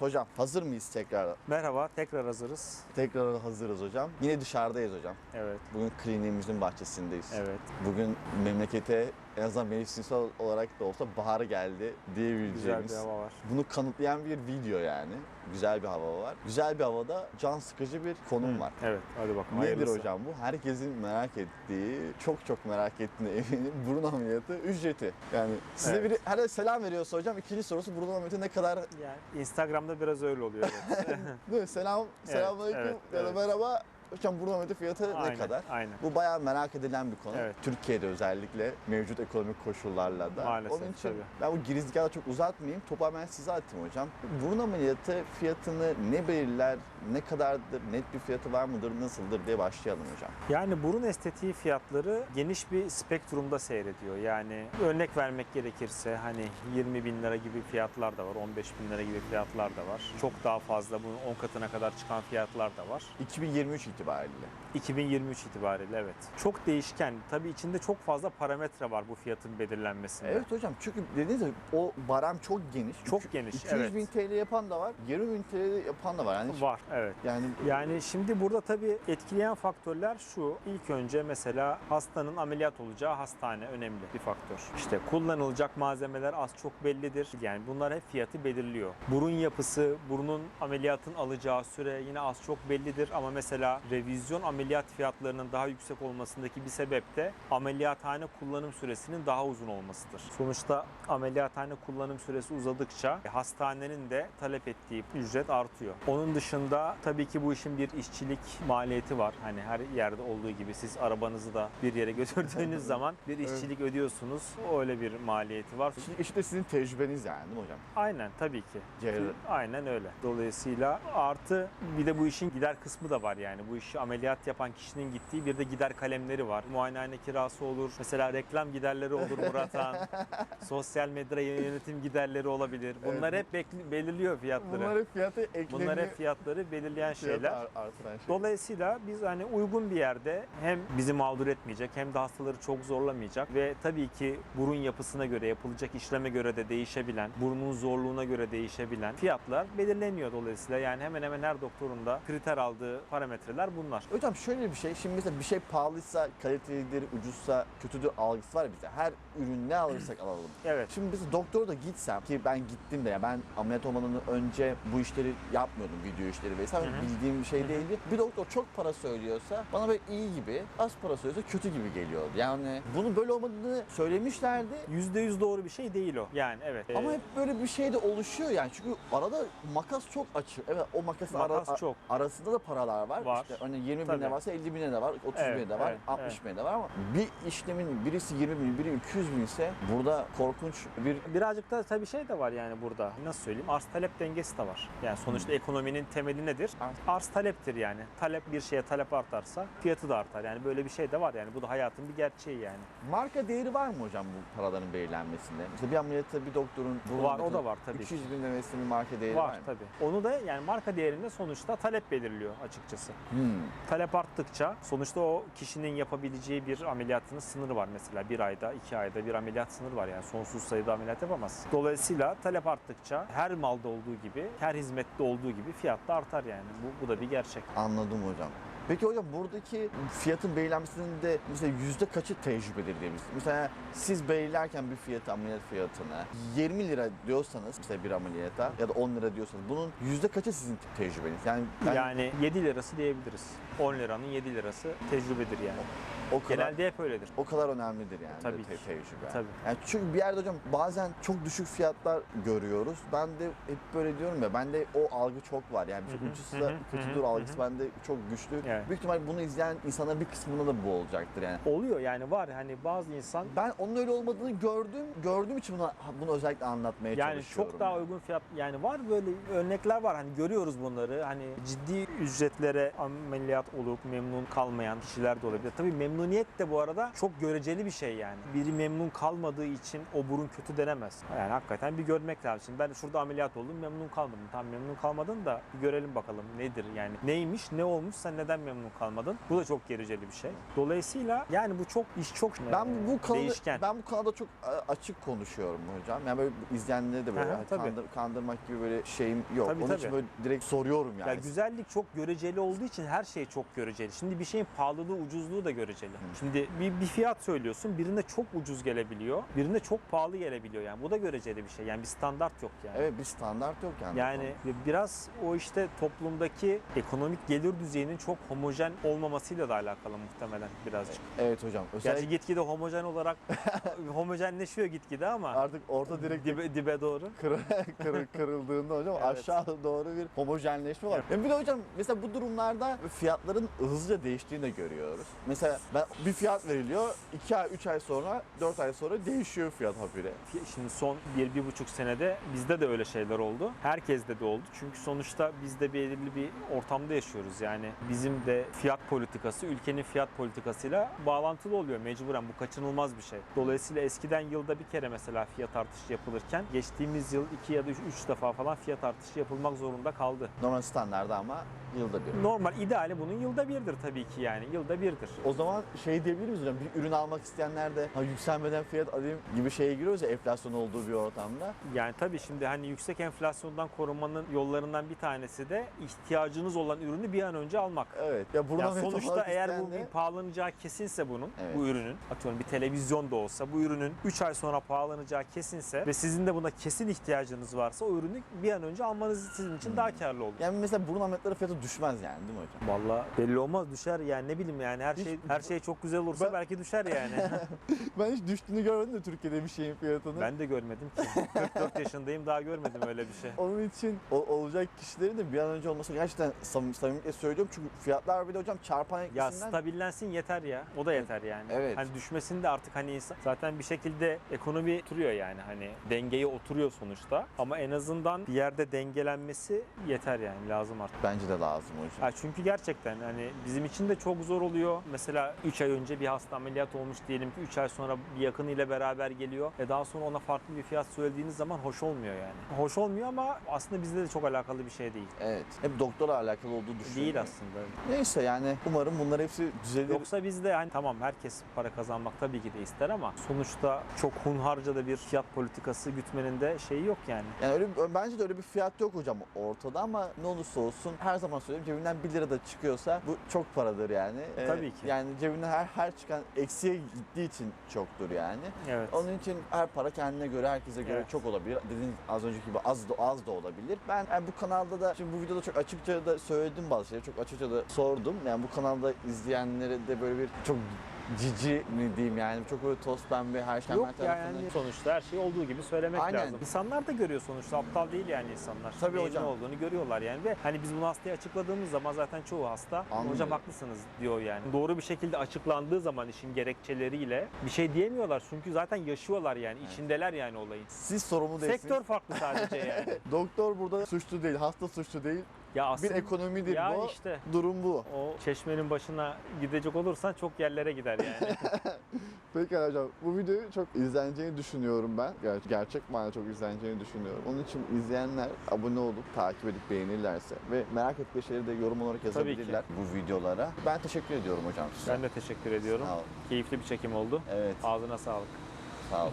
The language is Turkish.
Evet hocam hazır mıyız tekrar? Merhaba, tekrar hazırız. Tekrar hazırız hocam. Yine dışarıdayız hocam. Evet, Bugün kliniğimizin bahçesindeyiz. evet. Bugün memlekete en azından mevsimsel olarak da olsa bahar geldi diyebileceğimiz. Güzel bir hava var. Bunu kanıtlayan bir video yani. Güzel bir hava var. Güzel bir havada can sıkıcı bir konum var. Evet, hadi bakalım. Nedir hayırlısı. hocam bu? Herkesin merak ettiği, çok çok merak ettiğine eminim. Burun ameliyatı ücreti. Yani size Evet. biri herhalde selam veriyorsa hocam ikinci sorusu burun ameliyatı ne kadar Yani Instagram'da biraz öyle oluyor. Evet. değil mi? Selam, selamünaleyküm evet, ya da evet. merhaba. Hocam burun ameliyatı fiyatı ne Aynen, kadar? Aynen. Bu bayağı merak edilen bir konu. Evet. Türkiye'de özellikle mevcut ekonomik koşullarla da. Maalesef, Onun için tabii. ben bu girizgahı çok uzatmayayım. Topu ben size atayım hocam. Burun ameliyatı fiyatını ne belirler, ne kadardır, net bir fiyatı var mıdır, nasıldır diye başlayalım hocam. Yani burun estetiği fiyatları geniş bir spektrumda seyrediyor. Yani örnek vermek gerekirse hani 20 bin lira gibi fiyatlar da var, 15 bin lira gibi fiyatlar da var. Çok daha fazla bunun 10 katına kadar çıkan fiyatlar da var. 2023 itibariyle. 2023 itibariyle evet. Çok değişken. Tabii içinde çok fazla parametre var bu fiyatın belirlenmesinde. Evet hocam çünkü dediğiniz gibi o barem çok geniş. Çok İki- geniş, 200 evet. bin TL yapan da var, 20 bin TL yapan da var. Yani, Var evet. yani Yani şimdi burada tabii etkileyen faktörler şu. İlk önce mesela hastanın ameliyat olacağı hastane önemli bir faktör. İşte kullanılacak malzemeler az çok bellidir. Yani bunlar hep fiyatı belirliyor. Burun yapısı, burunun ameliyatın alacağı süre yine az çok bellidir ama mesela revizyon ameliyat fiyatlarının daha yüksek olmasındaki bir sebep de ameliyathane kullanım süresinin daha uzun olmasıdır. Sonuçta ameliyathane kullanım süresi uzadıkça hastanenin de talep ettiği ücret artıyor. Onun dışında tabii ki bu işin bir işçilik maliyeti var. Hani her yerde olduğu gibi siz arabanızı da bir yere götürdüğünüz zaman bir işçilik ödüyorsunuz. Öyle bir maliyeti var. Şimdi işte sizin tecrübeniz yani değil mi hocam? Aynen tabii ki. Cerrah. Aynen öyle. Dolayısıyla artı bir de bu işin gider kısmı da var yani. Bu işi ameliyat yapan kişinin gittiği bir de gider kalemleri var. Muayenehane kirası olur. Mesela reklam giderleri olur Murat Han. Sosyal medya yönetim giderleri olabilir. Bunlar hep bekli- belirliyor fiyatları. Bunlar hep fiyatı ekleniyor. Bunlar hep fiyatları belirleyen fiyatı şeyler. ar- artıran şey. Dolayısıyla biz hani uygun bir yerde hem bizi mağdur etmeyecek hem de hastaları çok zorlamayacak ve tabii ki burun yapısına göre yapılacak işleme göre de değişebilen, burnun zorluğuna göre değişebilen fiyatlar belirleniyor dolayısıyla. Yani hemen hemen her doktorun da kriter aldığı parametreler bunlar. Hocam şöyle bir şey, şimdi mesela bir şey pahalıysa, kalitelidir, ucuzsa, kötüdür algısı var bize. Her ürün ne alırsak alalım. Evet. Şimdi biz doktora da gitsem ki ben gittim de ya ben ameliyat olmadan önce bu işleri yapmıyordum video işleri vesaire Hı hı. bildiğim bir şey değildi. Bir doktor çok para söylüyorsa bana böyle iyi gibi az para söylüyorsa kötü gibi geliyordu. Yani bunun böyle olmadığını söylemişlerdi. %100 doğru bir şey değil o. Yani evet. Ama Ee, hep böyle bir şey de oluşuyor yani çünkü arada makas çok açık. Evet o makasın Makas ara- çok. arasında da paralar var. Var. İşte örneğin 20 bin Tabii. de varsa 50 bin de var, 30 Evet, bin de var, evet, 60 evet. bin de var ama bir işlemin birisi 20 bin, biri 200 bin ise burada korkunç bir Birazcık da tabii şey de var yani burada. Nasıl söyleyeyim? Arz talep dengesi de var. Yani sonuçta ekonominin temeli nedir? Arz. Arz taleptir yani. Talep bir şeye talep artarsa fiyatı da artar. Yani böyle bir şey de var yani. Bu da hayatın bir gerçeği yani. marka değeri var mı hocam bu paraların belirlenmesinde? İşte bir ameliyatta bir doktorun burun Var, o da var tabii 200 bin demesinin marka değeri var, var tabii. Onu da yani marka değerinde sonuçta talep belirliyor açıkçası. Hmm. Talep arttıkça sonuçta o kişinin yapabileceği bir ameliyatının sınırı var mesela. Bir ayda, iki ayda bir ameliyat sınırı var yani sonsuz sayıda ameliyat yapamaz. Dolayısıyla talep arttıkça her malda olduğu gibi, her hizmette olduğu gibi fiyat da artar yani. Bu, bu da bir gerçek. Anladım hocam. Peki hocam buradaki fiyatın belirlenmesinde mesela yüzde kaçı tecrübedir diye biz. Mesela siz belirlerken bir fiyatı ameliyat fiyatını 20 lira diyorsanız mesela bir ameliyata ya da 10 lira diyorsanız bunun yüzde kaçı sizin tecrübeniz? Yani, ben Yani 7 lirası diyebiliriz. 10 liranın 7 lirası tecrübedir yani. O kadar Genelde hep öyledir. o kadar önemlidir yani Tabii te- ki. tecrübe. Tabii. Yani çünkü bir yerde hocam bazen çok düşük fiyatlar görüyoruz. Ben de hep böyle diyorum ya bende o algı çok var. Yani hı, ucuzsa hı hı, kötüdür hı hı, algısı bende çok güçlü. Evet. Büyük ihtimal bunu izleyen insanların bir kısmında da bu olacaktır yani. Oluyor yani var hani bazı insan Ben onun öyle olmadığını gördüm. Gördüğüm için bunu, bunu özellikle anlatmaya Yani çalışıyorum. çok daha uygun fiyat yani var böyle örnekler var hani görüyoruz bunları hani ciddi ücretlere ameliyat olup memnun kalmayan kişiler de olabilir. Tabii memnun memnuniyet de bu arada çok göreceli bir şey yani. Biri memnun kalmadığı için o burun kötü denemez. Yani hakikaten bir görmek lazım. Şimdi ben şurada ameliyat oldum memnun kalmadım. Tam memnun kalmadın da bir görelim bakalım nedir yani. Neymiş ne olmuş sen neden memnun kalmadın? Bu da çok göreceli bir şey. Dolayısıyla yani bu çok iş çok Ben e, bu konuda değişken. ben bu konuda çok e, açık konuşuyorum hocam. Yani böyle izleyenleri de böyle Aha, hani kandır- kandırmak gibi böyle şeyim yok. Tabii, Onun için tabii. böyle direkt soruyorum yani. Ya güzellik çok göreceli olduğu için her şey çok göreceli. Şimdi bir şeyin pahalılığı, ucuzluğu da göreceli. Şimdi bir, bir fiyat söylüyorsun, birine çok ucuz gelebiliyor, birine çok pahalı gelebiliyor. Yani bu da göreceli bir şey. Yani bir standart yok yani. Evet bir standart yok yani. Yani biraz o işte toplumdaki ekonomik gelir düzeyinin çok homojen olmamasıyla da alakalı muhtemelen birazcık. Evet hocam. Gerçi Özellikle gitgide homojen olarak homojenleşiyor gitgide ama artık orta direkt dibe, dibe doğru. kır, kır- kırıldığında hocam Evet. aşağı doğru bir homojenleşme var. Yani bir de hocam mesela bu durumlarda fiyatların hızlıca değiştiğini de görüyoruz. Mesela ben bir fiyat veriliyor 2 ay 3 ay sonra 4 ay sonra değişiyor fiyat habire. Şimdi son bir, bir buçuk senede bizde de öyle şeyler oldu. Herkeste de oldu. Çünkü sonuçta biz de belirli bir ortamda yaşıyoruz. Yani bizim de fiyat politikası ülkenin fiyat politikasıyla bağlantılı oluyor mecburen. Bu kaçınılmaz bir şey. Dolayısıyla eskiden yılda bir kere mesela fiyat artışı yapılırken geçtiğimiz yıl iki ya da üç, üç defa falan fiyat artışı yapılmak zorunda kaldı. Normal standarda ama yılda bir. Normal ideali bunun yılda birdir tabii ki yani. Yılda birdir. O zaman şey diyebilir miyiz hocam? Bir ürün almak isteyenler de ha, yükselmeden fiyat alayım gibi şeye giriyoruz ya enflasyon olduğu bir ortamda. Yani tabii şimdi hani yüksek enflasyondan korunmanın yollarından bir tanesi de ihtiyacınız olan ürünü bir an önce almak. Evet. Ya buradan Ya mevcut sonuçta eğer bu de- bir pahalanacağı kesinse bunun, Evet. bu ürünün, atıyorum bir televizyon da olsa bu ürünün 3 ay sonra pahalanacağı kesinse ve sizin de buna kesin ihtiyacınız varsa o ürünü bir an önce almanız sizin için Hmm. daha karlı olur. yani mesela burun ameliyatları fiyatı düşmez yani değil mi hocam? Vallahi belli olmaz düşer yani ne bileyim yani her Hiç- şey her şey çok güzel olursa Ben- belki düşer yani. Ben hiç düştüğünü görmedim de Türkiye'de bir şeyin fiyatını. ben de görmedim ki. 44 yaşındayım daha görmedim öyle bir şey. Onun için o- olacak kişilerin de bir an önce olması gerçekten samim, samimiyetle söylüyorum. Çünkü fiyatlar bir de hocam çarpan Ya etkisinden stabillensin yeter ya. O da yeter yani. Evet. Hani düşmesin de artık hani insan zaten bir şekilde ekonomi oturuyor yani hani dengeye oturuyor sonuçta. Ama en azından bir yerde dengelenmesi yeter yani lazım artık. bence de lazım hocam. Ha çünkü gerçekten hani bizim için de çok zor oluyor. Mesela 3 ay önce bir hasta ameliyat olmuş diyelim ki 3 ay sonra bir yakınıyla beraber geliyor. E daha sonra ona farklı bir fiyat söylediğiniz zaman hoş olmuyor yani. Hoş olmuyor ama aslında bizde de çok alakalı bir şey değil. Evet. Hep doktora alakalı olduğu düşünüyorum. Değil aslında. Neyse yani umarım bunlar hepsi düzelir. Yoksa bizde hani tamam herkes para kazanmak tabii ki de ister ama sonuçta çok hunharca da bir fiyat politikası gütmenin de şeyi yok yani. Yani öyle bence de öyle bir fiyat yok hocam ortada ama ne olursa olsun her zaman söylüyorum cebinden 1 lira da çıkıyorsa bu çok paradır yani. Ee, Tabii ki. Yani cebinden her her çıkan eksiye gittiği için çoktur yani. Evet. Onun için her para kendine göre, herkese göre Evet. çok olabilir. Dediğiniz az önceki gibi az da az da olabilir. Ben yani bu kanalda da şimdi bu videoda çok açıkça da söyledim bazı şeyleri. Çok açıkça da sordum. Yani bu kanalda izleyenlere de böyle bir çok cici mi diyeyim yani çok böyle toz pembe her şey Yok yani sonuçta her şey olduğu gibi söylemek Aynen. lazım. İnsanlar da görüyor sonuçta aptal değil yani insanlar. Tabii Neyin hocam. ne olduğunu görüyorlar yani ve hani biz bunu hastaya açıkladığımız zaman zaten çoğu hasta Anlıyor. hocam haklısınız diyor yani. Doğru bir şekilde açıklandığı zaman işin gerekçeleriyle bir şey diyemiyorlar çünkü zaten yaşıyorlar yani içindeler yani olayın. Siz sorumlu değilsiniz. Sektör farklı sadece yani. Doktor burada suçlu değil, hasta suçlu değil. Ya aslında Bir ekonomidir ya bu. işte Durum bu. o çeşmenin başına gidecek olursan çok yerlere gider yani. Peki hocam bu videoyu çok izleneceğini düşünüyorum ben. Ger- gerçek manada çok izleneceğini düşünüyorum. Onun için izleyenler abone olup takip edip beğenirlerse ve merak ettikleri şeyleri de yorum olarak yazabilirler bu videolara. Ben teşekkür ediyorum hocam size. ben de teşekkür ediyorum. Sağ olun. Keyifli bir çekim oldu. Evet Ağzına sağlık. sağ olun.